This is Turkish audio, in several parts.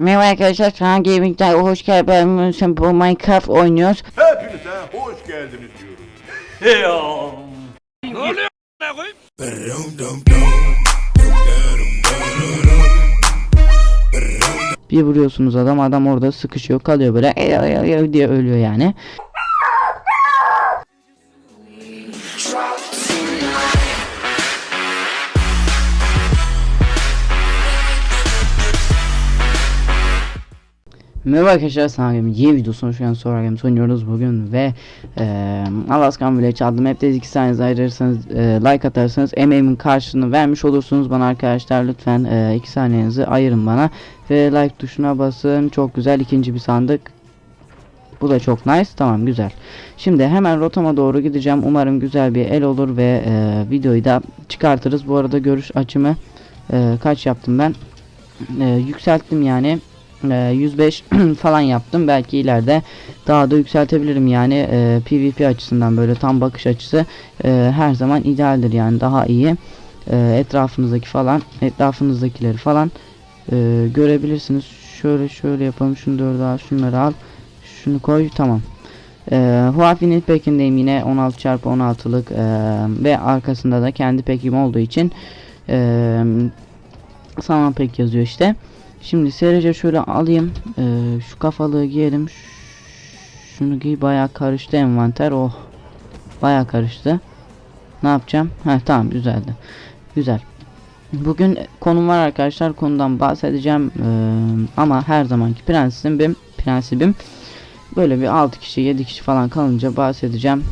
Merhaba arkadaşlar, an Gaming'den hoş geldiniz. Sen bu Minecraft oynuyoruz. Hepinize hoş geldiniz diyorum. Bir vuruyorsunuz adam, adam orada sıkışıyor, kalıyor böyle diye ölüyor yani. Merhaba arkadaşlar geldim. Yeni videosunu şu an sonra gelmiş oynuyoruz bugün ve eee Alaskan Village adlı map'te 2 saniye ayırırsanız eee, like atarsanız emeğimin karşılığını vermiş olursunuz. Bana arkadaşlar lütfen 2 saniyenizi ayırın bana ve like tuşuna basın. Çok güzel. İkinci bir sandık. Bu da çok nice. Tamam güzel. Şimdi hemen rotama doğru gideceğim. Umarım güzel bir el olur ve eee, videoyu da çıkartırız. Bu arada görüş açımı eee, kaç yaptım ben? Eee, yükselttim yani 105 falan yaptım. Belki ileride daha da yükseltebilirim yani eee, PvP açısından böyle tam bakış açısı eee, her zaman idealdir yani daha iyi. Eee, etrafınızdaki falan etrafınızdakileri falan eee, görebilirsiniz. Şöyle şöyle yapalım. Şunu dörde al, şunları al. Şunu koy tamam. Eee Huawei'nin pekindeyim yine 16 çarpı 16'lık eee, ve arkasında da kendi pekim olduğu için eee saman pek yazıyor işte. Şimdi serice şöyle alayım. Ee, şu kafalığı giyelim. Şunu giy bayağı karıştı envanter. Oh. Bayağı karıştı. Ne yapacağım? Ha tamam güzeldi. Güzel. Bugün konum var arkadaşlar. Konudan bahsedeceğim. Ee, ama her zamanki prensibim prensibim böyle bir 6 kişi 7 kişi falan kalınca bahsedeceğim.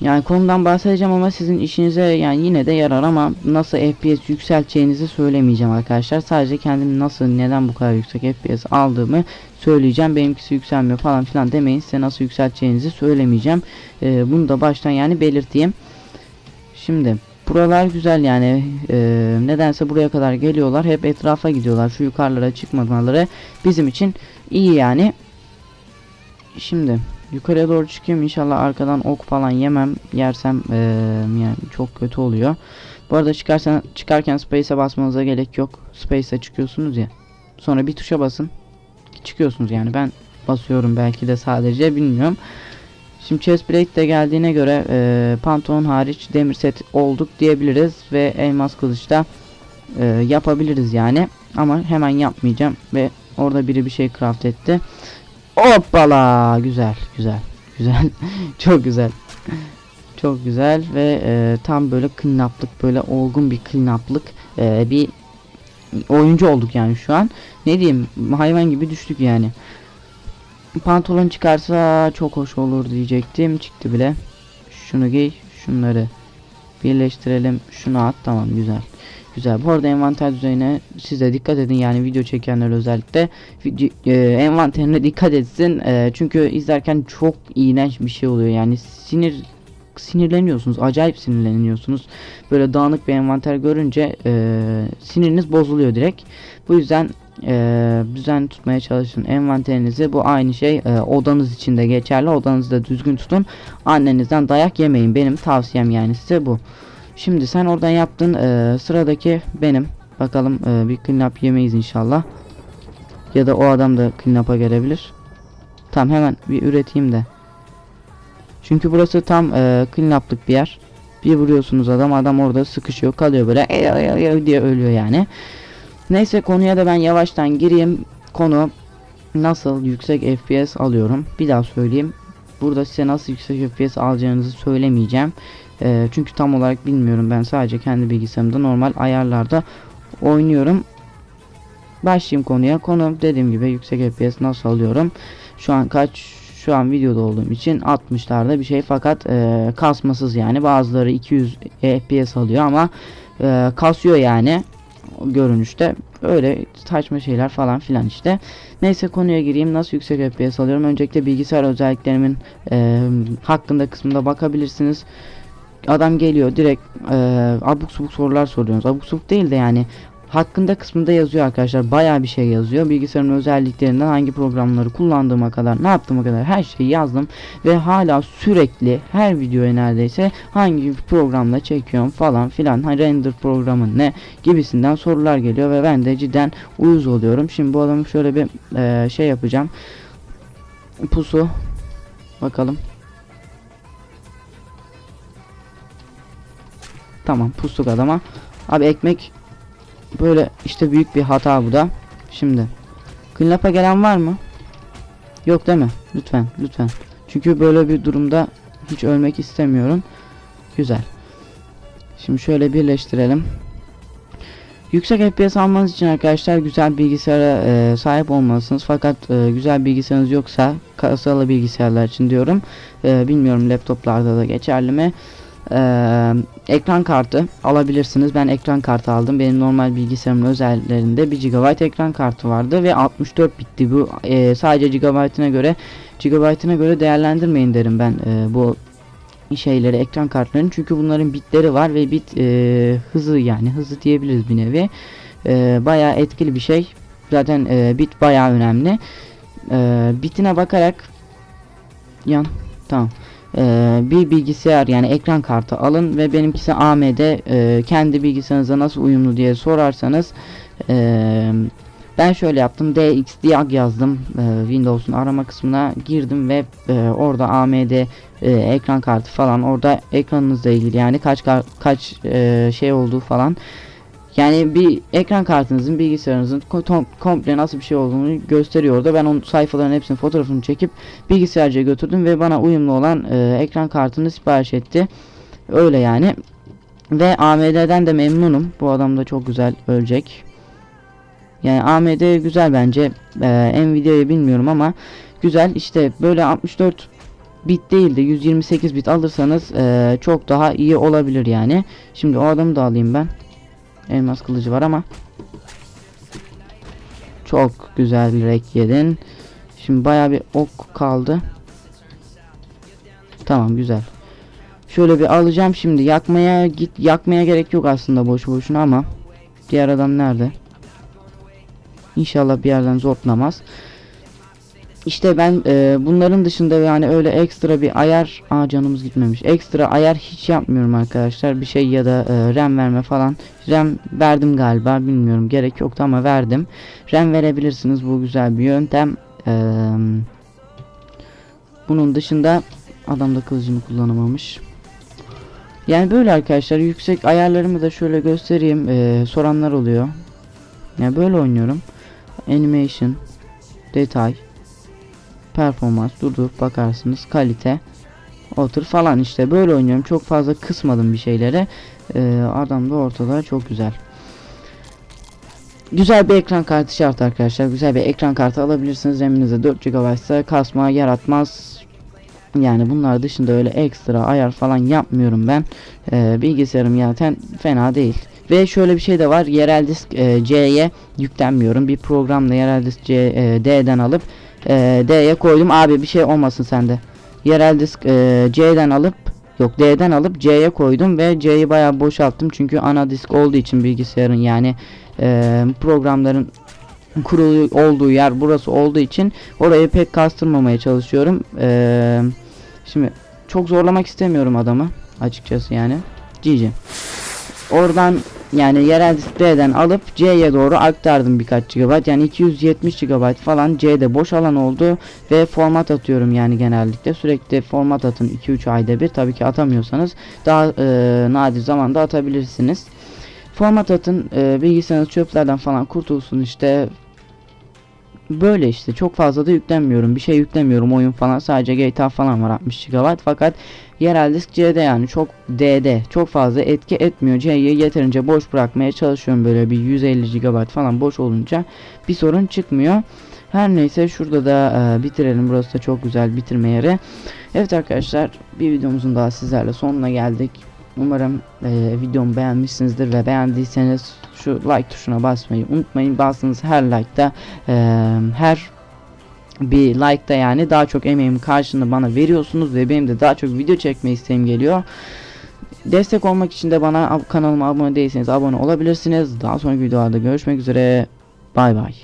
Yani konudan bahsedeceğim ama sizin işinize yani yine de yarar ama nasıl FPS yükselteceğinizi söylemeyeceğim arkadaşlar. Sadece kendim nasıl neden bu kadar yüksek FPS aldığımı söyleyeceğim. Benimkisi yükselmiyor falan filan demeyin. Size nasıl yükselteceğinizi söylemeyeceğim. Ee, bunu da baştan yani belirteyim. Şimdi buralar güzel yani Ee, nedense buraya kadar geliyorlar. Hep etrafa gidiyorlar. Şu yukarılara çıkmamaları bizim için iyi yani. Şimdi yukarıya doğru çıkayım inşallah arkadan ok falan yemem yersem eee, yani çok kötü oluyor. Bu arada çıkarsan çıkarken space'e basmanıza gerek yok. Space'e çıkıyorsunuz ya. Sonra bir tuşa basın. Çıkıyorsunuz yani ben basıyorum belki de sadece bilmiyorum. Şimdi chest plate de geldiğine göre eee, pantolon hariç demir set olduk diyebiliriz ve elmas kılıçta eee, yapabiliriz yani. Ama hemen yapmayacağım ve orada biri bir şey craft etti. Hoppala güzel güzel güzel çok güzel çok güzel ve e, tam böyle cleanup'lık böyle olgun bir cleanup'lık e, bir oyuncu olduk yani şu an. Ne diyeyim hayvan gibi düştük yani. Pantolon çıkarsa çok hoş olur diyecektim çıktı bile. Şunu giy şunları birleştirelim şunu at tamam güzel Güzel. Bu arada envanter düzeyine siz de dikkat edin yani video çekenler özellikle video, envanterine dikkat etsin. E, çünkü izlerken çok iğrenç bir şey oluyor. Yani sinir sinirleniyorsunuz. Acayip sinirleniyorsunuz. Böyle dağınık bir envanter görünce e, siniriniz bozuluyor direkt. Bu yüzden e, düzen tutmaya çalışın envanterinizi. Bu aynı şey odanız için de geçerli. Odanızı da düzgün tutun. Annenizden dayak yemeyin. Benim tavsiyem yani size bu. Şimdi sen oradan yaptın. Ee, sıradaki benim. Bakalım e, bir clean yemeyiz inşallah. Ya da o adam da clean gelebilir. Tamam hemen bir üreteyim de. Çünkü burası tam e, clean bir yer. Bir vuruyorsunuz adam adam orada sıkışıyor kalıyor böyle "Ey, ey, ey, ey" diye ölüyor yani. Neyse konuya da ben yavaştan gireyim. Konu nasıl yüksek FPS alıyorum. Bir daha söyleyeyim. Burada size nasıl yüksek FPS alacağınızı söylemeyeceğim. Eee, çünkü tam olarak bilmiyorum ben sadece kendi bilgisayarımda normal ayarlarda oynuyorum. Başlayayım konuya. Konu dediğim gibi yüksek FPS nasıl alıyorum? Şu an kaç şu an videoda olduğum için 60'larda bir şey fakat eee, kasmasız yani bazıları 200 FPS alıyor ama eee, kasıyor yani görünüşte öyle saçma şeyler falan filan işte. Neyse konuya gireyim. Nasıl yüksek FPS alıyorum? Öncelikle bilgisayar özelliklerimin eee, hakkında kısmında bakabilirsiniz adam geliyor direkt e, abuk subuk sorular soruyorsunuz. Abuk subuk değil de yani hakkında kısmında yazıyor arkadaşlar. Bayağı bir şey yazıyor. Bilgisayarın özelliklerinden hangi programları kullandığıma kadar, ne yaptığıma kadar her şeyi yazdım ve hala sürekli her videoya neredeyse hangi programla çekiyorum falan filan, ha, render programı ne gibisinden sorular geliyor ve ben de cidden uyuz oluyorum. Şimdi bu adamı şöyle bir eee, şey yapacağım. Pusu bakalım. Tamam pustuk adama. Abi ekmek böyle işte büyük bir hata bu da. Şimdi clean up'a gelen var mı? Yok değil mi? Lütfen lütfen. Çünkü böyle bir durumda hiç ölmek istemiyorum. Güzel. Şimdi şöyle birleştirelim. Yüksek FPS almanız için arkadaşlar güzel bilgisayara e, sahip olmalısınız. Fakat e, güzel bilgisayarınız yoksa kasalı bilgisayarlar için diyorum. E, bilmiyorum laptoplarda da geçerli mi? Ee, ekran kartı alabilirsiniz. Ben ekran kartı aldım. Benim normal bilgisayarımın özelliklerinde 1 GB ekran kartı vardı ve 64 bitti. Bu e, sadece GB'ına göre GB'ına göre değerlendirmeyin derim ben e, bu şeyleri ekran kartlarının çünkü bunların bitleri var ve bit e, hızı yani hızı diyebiliriz bir nevi. E, bayağı etkili bir şey. Zaten e, bit bayağı önemli. E, bitine bakarak yan tamam. Ee, bir bilgisayar yani ekran kartı alın ve benimkisi AMD Ee, kendi bilgisayarınıza nasıl uyumlu diye sorarsanız ee, ben şöyle yaptım. DXDiag yazdım Ee, Windows'un arama kısmına girdim ve ee, orada AMD ekran kartı falan orada ekranınızla ilgili yani kaç kaç şey olduğu falan yani bir ekran kartınızın bilgisayarınızın komple nasıl bir şey olduğunu gösteriyor orada. Ben onun sayfaların hepsinin fotoğrafını çekip bilgisayarcıya götürdüm ve bana uyumlu olan e, ekran kartını sipariş etti. Öyle yani. Ve AMD'den de memnunum. Bu adam da çok güzel ölecek. Yani AMD güzel bence. E, Nvidia'yı bilmiyorum ama güzel. İşte böyle 64 bit değil de 128 bit alırsanız e, çok daha iyi olabilir yani. Şimdi o adamı da alayım ben. Elmas kılıcı var ama çok güzel rek yedin. Şimdi baya bir ok kaldı. Tamam güzel. Şöyle bir alacağım şimdi. Yakmaya git yakmaya gerek yok aslında boş boşuna ama diğer adam nerede? İnşallah bir yerden zortlamaz. İşte ben e, bunların dışında yani öyle ekstra bir ayar Aa canımız gitmemiş. Ekstra ayar hiç yapmıyorum arkadaşlar. Bir şey ya da e, RAM verme falan. RAM verdim galiba bilmiyorum. Gerek yoktu ama verdim. RAM verebilirsiniz. Bu güzel bir yöntem. E, bunun dışında adam da kılıcını kullanamamış. Yani böyle arkadaşlar yüksek ayarlarımı da şöyle göstereyim. E, soranlar oluyor. Yani böyle oynuyorum. Animation, detay, performans durdurup bakarsınız kalite otur falan. İşte böyle oynuyorum. Çok fazla kısmadım bir şeylere. Ee, adam da ortada. Çok güzel. Güzel bir ekran kartı şart arkadaşlar. Güzel bir ekran kartı alabilirsiniz. RAM'inizde 4 GB ise kasma yaratmaz. Yani bunlar dışında öyle ekstra ayar falan yapmıyorum ben. Ee, bilgisayarım zaten fena değil. Ve şöyle bir şey de var. Yerel disk e, C'ye yüklenmiyorum. Bir programla yerel disk C, e, D'den alıp D'ye koydum abi bir şey olmasın sende. Yerel disk e, C'den alıp yok D'den alıp C'ye koydum ve C'yi bayağı boşalttım çünkü ana disk olduğu için bilgisayarın yani e, programların kurulu olduğu yer burası olduğu için orayı pek kastırmamaya çalışıyorum. E, şimdi çok zorlamak istemiyorum adamı açıkçası yani. GG. Oradan yani yerel disk D'den alıp C'ye doğru aktardım birkaç GB yani 270 GB falan C'de boş alan oldu ve format atıyorum yani genellikle. Sürekli format atın 2-3 ayda bir. Tabii ki atamıyorsanız daha e, nadir zamanda atabilirsiniz. Format atın e, bilgisayarınız çöplerden falan kurtulsun işte böyle işte çok fazla da yüklenmiyorum bir şey yüklemiyorum oyun falan sadece GTA falan var 60 GB fakat yerel disk C'de yani çok D'de çok fazla etki etmiyor. C'yi yeterince boş bırakmaya çalışıyorum böyle bir 150 GB falan boş olunca. Bir sorun çıkmıyor. Her neyse şurada da e, bitirelim. Burası da çok güzel bitirme yeri. Evet arkadaşlar bir videomuzun daha sizlerle sonuna geldik umarım e, videomu beğenmişsinizdir ve beğendiyseniz şu like tuşuna basmayı unutmayın bastığınız her like'da e, her bir like da yani daha çok emeğim karşılığını bana veriyorsunuz ve benim de daha çok video çekme isteğim geliyor. destek olmak için de bana kanalıma abone değilseniz abone olabilirsiniz. Daha sonraki videolarda görüşmek üzere. Bay bay.